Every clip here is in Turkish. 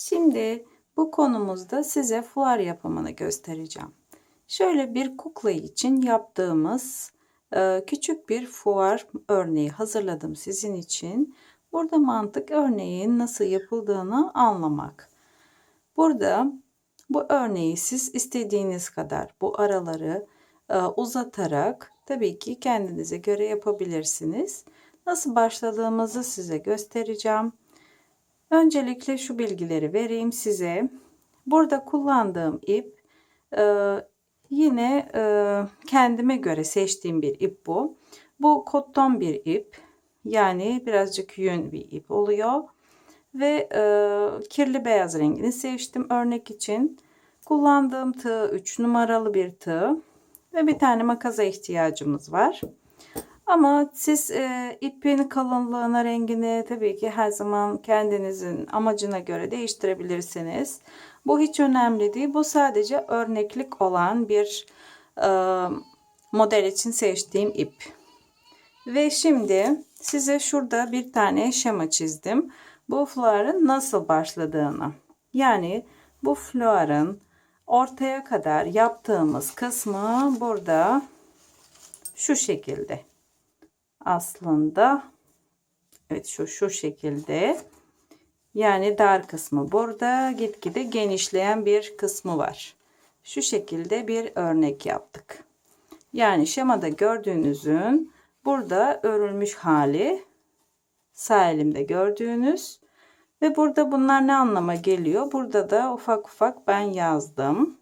Şimdi bu konumuzda size fuar yapımını göstereceğim. Şöyle bir kukla için yaptığımız e, küçük bir fuar örneği hazırladım sizin için. Burada mantık örneğin nasıl yapıldığını anlamak. Burada bu örneği siz istediğiniz kadar bu araları e, uzatarak tabii ki kendinize göre yapabilirsiniz. Nasıl başladığımızı size göstereceğim. Öncelikle şu bilgileri vereyim size. Burada kullandığım ip e, yine e, kendime göre seçtiğim bir ip bu. Bu kotton bir ip. Yani birazcık yün bir ip oluyor. Ve e, kirli beyaz rengini seçtim örnek için. Kullandığım tığ 3 numaralı bir tığ. Ve bir tane makaza ihtiyacımız var. Ama siz e, ipin kalınlığına, rengini tabii ki her zaman kendinizin amacına göre değiştirebilirsiniz. Bu hiç önemli değil. Bu sadece örneklik olan bir e, model için seçtiğim ip. Ve şimdi size şurada bir tane şema çizdim. Bu fuarın nasıl başladığını. Yani bu fuarın ortaya kadar yaptığımız kısmı burada şu şekilde aslında evet şu şu şekilde yani dar kısmı burada gitgide genişleyen bir kısmı var. Şu şekilde bir örnek yaptık. Yani şemada gördüğünüzün burada örülmüş hali sağ elimde gördüğünüz ve burada bunlar ne anlama geliyor? Burada da ufak ufak ben yazdım.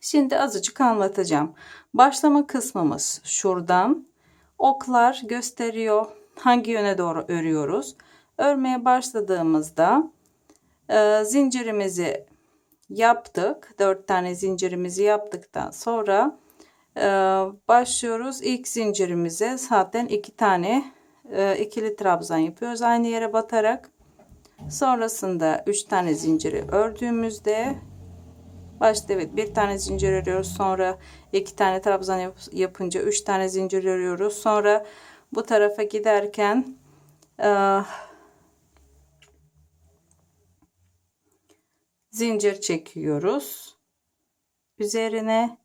Şimdi azıcık anlatacağım. Başlama kısmımız şuradan oklar gösteriyor hangi yöne doğru örüyoruz. Örmeye başladığımızda e, zincirimizi yaptık. 4 tane zincirimizi yaptıktan sonra e, başlıyoruz. İlk zincirimize zaten 2 tane e, ikili trabzan yapıyoruz. Aynı yere batarak sonrasında 3 tane zinciri ördüğümüzde Başta evet bir tane zincir örüyoruz. Sonra iki tane trabzan yap yapınca üç tane zincir örüyoruz. Sonra bu tarafa giderken e, zincir çekiyoruz. Üzerine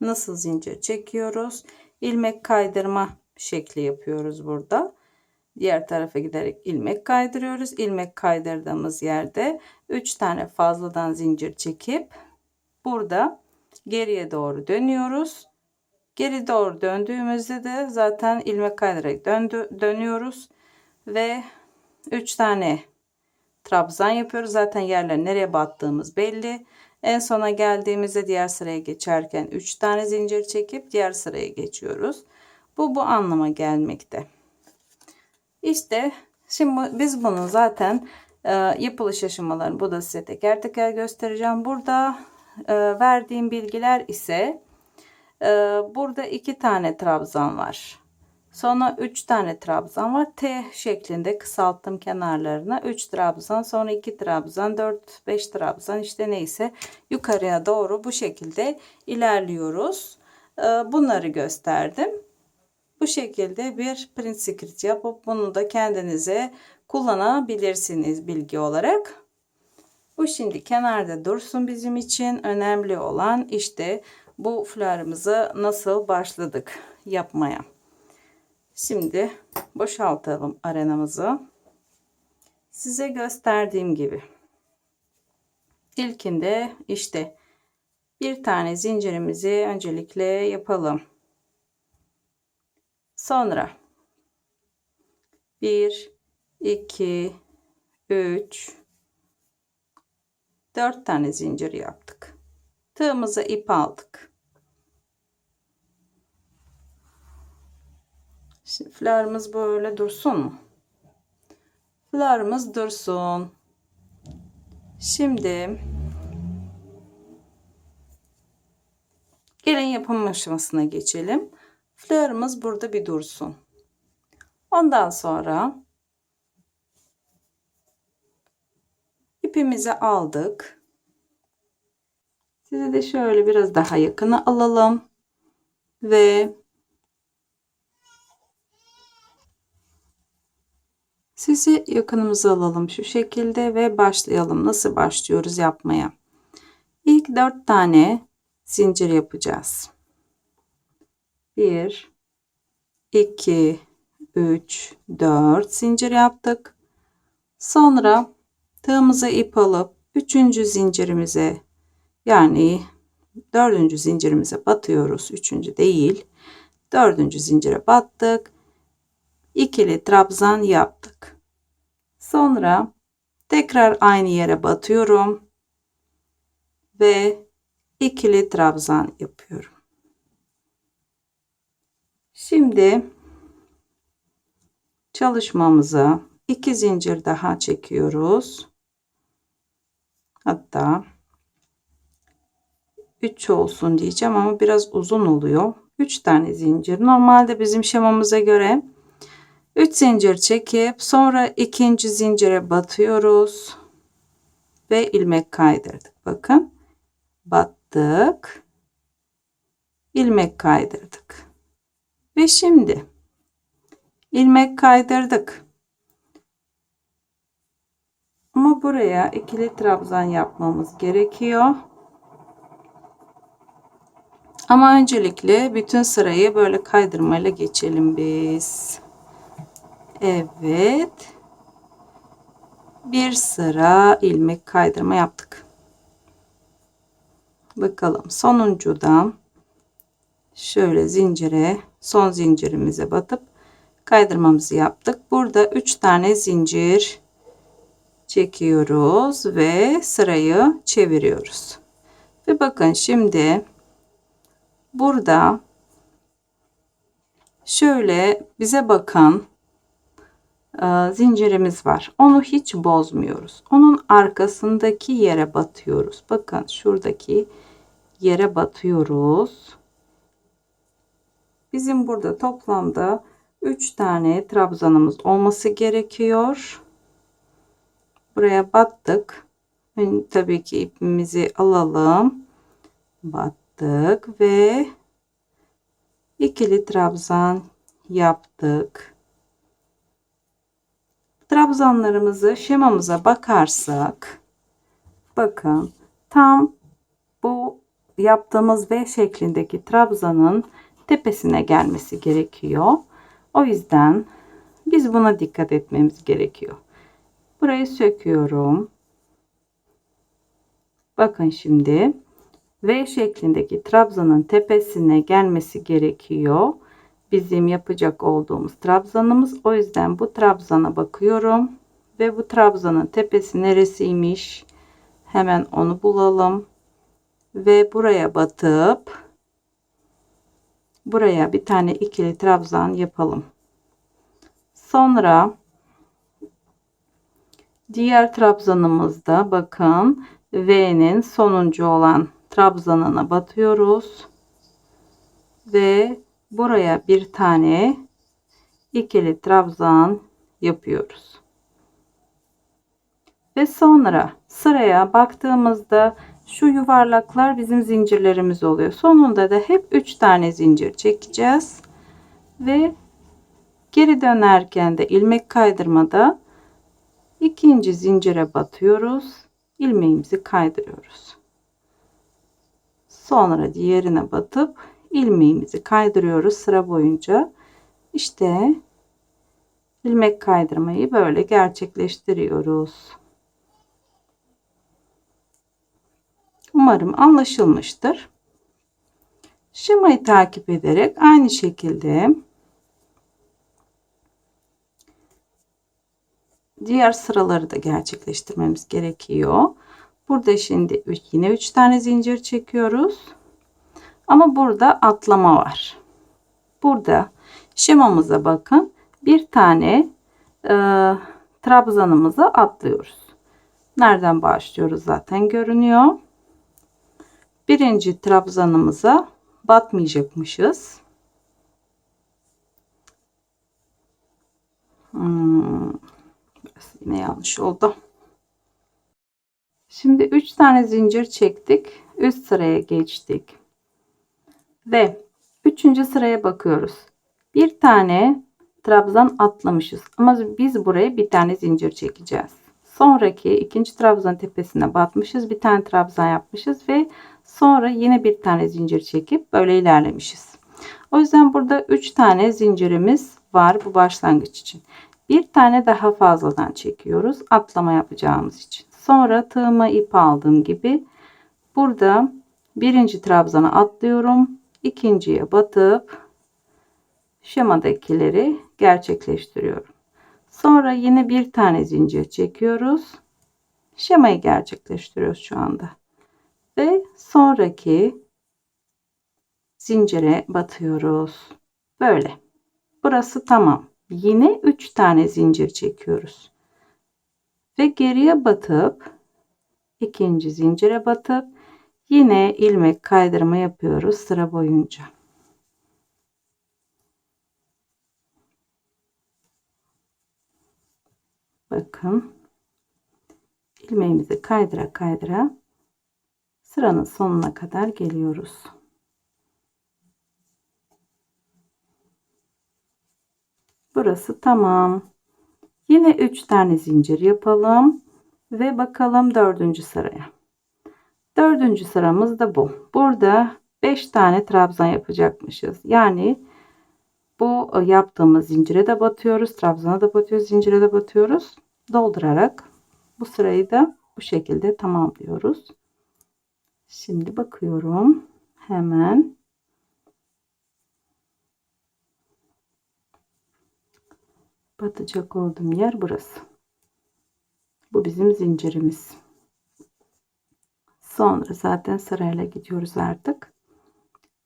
nasıl zincir çekiyoruz? ilmek kaydırma şekli yapıyoruz burada. Diğer tarafa giderek ilmek kaydırıyoruz. ilmek kaydırdığımız yerde 3 tane fazladan zincir çekip burada geriye doğru dönüyoruz. Geri doğru döndüğümüzde de zaten ilmek kaydırarak döndü, dönüyoruz ve 3 tane trabzan yapıyoruz. Zaten yerler nereye battığımız belli. En sona geldiğimizde diğer sıraya geçerken 3 tane zincir çekip diğer sıraya geçiyoruz. Bu bu anlama gelmekte. İşte şimdi biz bunu zaten e, yapılış aşamalarını bu da size teker teker göstereceğim. Burada e, verdiğim bilgiler ise e, burada iki tane trabzan var. Sonra 3 tane trabzan var. T şeklinde kısalttım kenarlarına. 3 trabzan, sonra 2 trabzan, 4 5 trabzan işte neyse yukarıya doğru bu şekilde ilerliyoruz. E, bunları gösterdim. Bu şekilde bir print script yapıp bunu da kendinize kullanabilirsiniz bilgi olarak. Bu şimdi kenarda dursun bizim için. Önemli olan işte bu fularımızı nasıl başladık yapmaya. Şimdi boşaltalım arenamızı. Size gösterdiğim gibi. İlkinde işte bir tane zincirimizi öncelikle yapalım. Sonra 1 2 3 4 tane zincir yaptık. Tığımıza ip aldık. Şimdi flarımız böyle dursun mu? Flarımız dursun. Şimdi gelin yapım aşamasına geçelim. Flarımız burada bir dursun. Ondan sonra ipimizi aldık. Size de şöyle biraz daha yakına alalım. Ve Sizi yakınımıza alalım şu şekilde ve başlayalım. Nasıl başlıyoruz yapmaya? İlk 4 tane zincir yapacağız. 1 2 3 4 zincir yaptık. Sonra tığımıza ip alıp 3. zincirimize yani 4. zincirimize batıyoruz. 3. değil. 4. zincire battık. İkili trabzan yaptık. Sonra tekrar aynı yere batıyorum ve ikili trabzan yapıyorum. Şimdi çalışmamıza iki zincir daha çekiyoruz. Hatta 3 olsun diyeceğim ama biraz uzun oluyor. 3 tane zincir. Normalde bizim şemamıza göre 3 zincir çekip sonra ikinci zincire batıyoruz ve ilmek kaydırdık. Bakın battık. ilmek kaydırdık. Ve şimdi ilmek kaydırdık. Ama buraya ikili trabzan yapmamız gerekiyor. Ama öncelikle bütün sırayı böyle kaydırmayla geçelim biz. Evet. Bir sıra ilmek kaydırma yaptık. Bakalım sonuncudan şöyle zincire son zincirimize batıp kaydırmamızı yaptık. Burada 3 tane zincir çekiyoruz ve sırayı çeviriyoruz. Ve bakın şimdi burada şöyle bize bakan e, zincirimiz var. Onu hiç bozmuyoruz. Onun arkasındaki yere batıyoruz. Bakın şuradaki yere batıyoruz. Bizim burada toplamda 3 tane trabzanımız olması gerekiyor. Buraya battık. Tabii ki ipimizi alalım. Battık ve ikili trabzan yaptık. Trabzanlarımızı şemamıza bakarsak bakın tam bu yaptığımız V şeklindeki trabzanın tepesine gelmesi gerekiyor. O yüzden biz buna dikkat etmemiz gerekiyor. Burayı söküyorum. Bakın şimdi V şeklindeki trabzanın tepesine gelmesi gerekiyor. Bizim yapacak olduğumuz trabzanımız. O yüzden bu trabzana bakıyorum. Ve bu trabzanın tepesi neresiymiş? Hemen onu bulalım. Ve buraya batıp buraya bir tane ikili trabzan yapalım. Sonra diğer trabzanımızda bakın V'nin sonuncu olan trabzanına batıyoruz. Ve buraya bir tane ikili trabzan yapıyoruz. Ve sonra sıraya baktığımızda şu yuvarlaklar bizim zincirlerimiz oluyor. Sonunda da hep 3 tane zincir çekeceğiz. Ve geri dönerken de ilmek kaydırmada ikinci zincire batıyoruz. ilmeğimizi kaydırıyoruz. Sonra diğerine batıp ilmeğimizi kaydırıyoruz sıra boyunca. İşte ilmek kaydırmayı böyle gerçekleştiriyoruz. Umarım anlaşılmıştır. Şemayı takip ederek aynı şekilde diğer sıraları da gerçekleştirmemiz gerekiyor. Burada şimdi yine 3 tane zincir çekiyoruz. Ama burada atlama var. Burada şemamıza bakın. Bir tane e, trabzanımızı atlıyoruz. Nereden başlıyoruz zaten görünüyor. Birinci trabzanımıza batmayacakmışız. Hmm, yine yanlış oldu. Şimdi 3 tane zincir çektik. Üst sıraya geçtik. Ve 3. sıraya bakıyoruz. Bir tane trabzan atlamışız. Ama biz buraya bir tane zincir çekeceğiz. Sonraki ikinci trabzan tepesine batmışız. Bir tane trabzan yapmışız ve sonra yine bir tane zincir çekip böyle ilerlemişiz. O yüzden burada 3 tane zincirimiz var bu başlangıç için. Bir tane daha fazladan çekiyoruz atlama yapacağımız için. Sonra tığıma ip aldığım gibi burada birinci trabzana atlıyorum. ikinciye batıp şemadakileri gerçekleştiriyorum. Sonra yine bir tane zincir çekiyoruz. Şemayı gerçekleştiriyoruz şu anda. Ve sonraki zincire batıyoruz. Böyle. Burası tamam. Yine 3 tane zincir çekiyoruz. Ve geriye batıp ikinci zincire batıp yine ilmek kaydırma yapıyoruz sıra boyunca. Bakın ilmeğimizi kaydıra kaydıra sıranın sonuna kadar geliyoruz. Burası tamam. Yine 3 tane zincir yapalım ve bakalım dördüncü sıraya. Dördüncü sıramız da bu. Burada 5 tane trabzan yapacakmışız. Yani bu yaptığımız zincire de batıyoruz. Trabzana da batıyoruz. Zincire de batıyoruz. Doldurarak bu sırayı da bu şekilde tamamlıyoruz. Şimdi bakıyorum. Hemen batacak olduğum yer burası. Bu bizim zincirimiz. Sonra zaten sırayla gidiyoruz artık.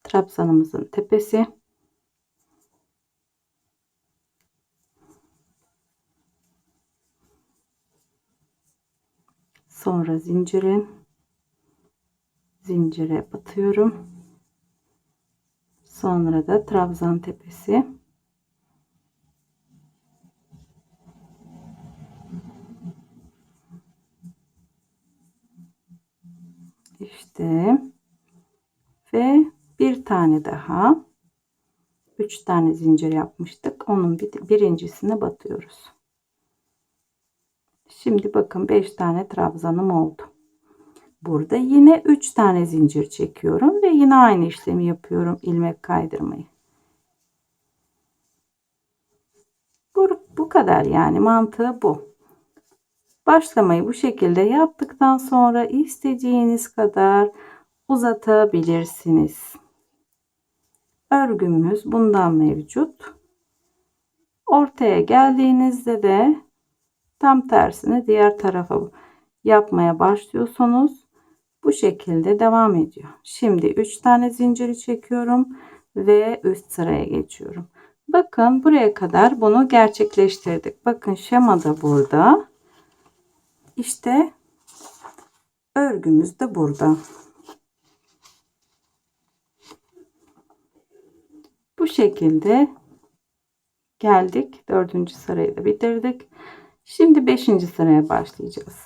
Trabzanımızın tepesi. Sonra zincirin zincire batıyorum. Sonra da trabzan tepesi. İşte ve bir tane daha üç tane zincir yapmıştık. Onun bir, birincisine batıyoruz. Şimdi bakın 5 tane trabzanım oldu. Burada yine 3 tane zincir çekiyorum ve yine aynı işlemi yapıyorum ilmek kaydırmayı. Bu, bu kadar yani mantığı bu. Başlamayı bu şekilde yaptıktan sonra istediğiniz kadar uzatabilirsiniz. Örgümüz bundan mevcut. Ortaya geldiğinizde de tam tersini diğer tarafa yapmaya başlıyorsunuz. Bu şekilde devam ediyor. Şimdi 3 tane zinciri çekiyorum ve üst sıraya geçiyorum. Bakın buraya kadar bunu gerçekleştirdik. Bakın şema da burada. İşte örgümüz de burada. Bu şekilde geldik. Dördüncü sırayı da bitirdik. Şimdi beşinci sıraya başlayacağız.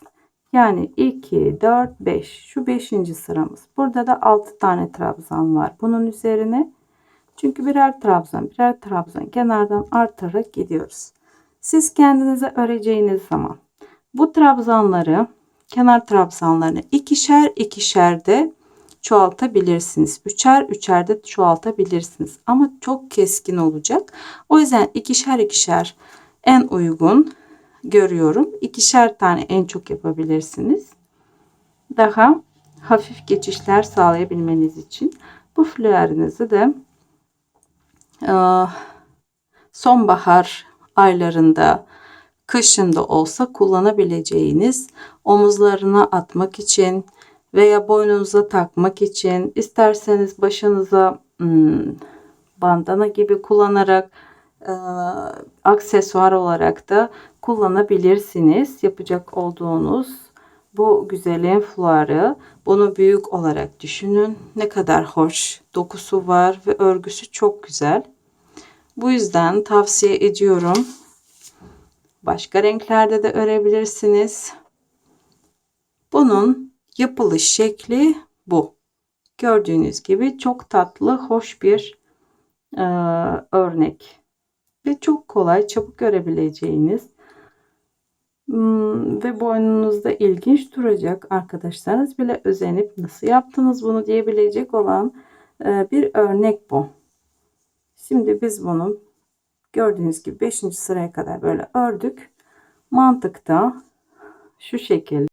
Yani 2, 4, 5. Şu beşinci sıramız. Burada da 6 tane trabzan var. Bunun üzerine çünkü birer trabzan birer trabzan kenardan artarak gidiyoruz. Siz kendinize öreceğiniz zaman bu trabzanları kenar trabzanlarını ikişer ikişer de çoğaltabilirsiniz. Üçer üçer de çoğaltabilirsiniz. Ama çok keskin olacak. O yüzden ikişer ikişer en uygun görüyorum. İkişer tane en çok yapabilirsiniz. Daha hafif geçişler sağlayabilmeniz için bu flörünüzü de sonbahar aylarında kışında olsa kullanabileceğiniz omuzlarına atmak için veya boynunuza takmak için isterseniz başınıza hmm, bandana gibi kullanarak e, aksesuar olarak da kullanabilirsiniz. Yapacak olduğunuz bu güzelin fuarı. Bunu büyük olarak düşünün. Ne kadar hoş dokusu var ve örgüsü çok güzel. Bu yüzden tavsiye ediyorum. Başka renklerde de örebilirsiniz. Bunun yapılış şekli bu. Gördüğünüz gibi çok tatlı, hoş bir e, örnek. ve çok kolay çabuk görebileceğiniz Hmm, ve boynunuzda ilginç duracak arkadaşlarınız bile özenip nasıl yaptınız bunu diyebilecek olan e, bir örnek bu. Şimdi biz bunu gördüğünüz gibi 5. sıraya kadar böyle ördük. Mantıkta şu şekilde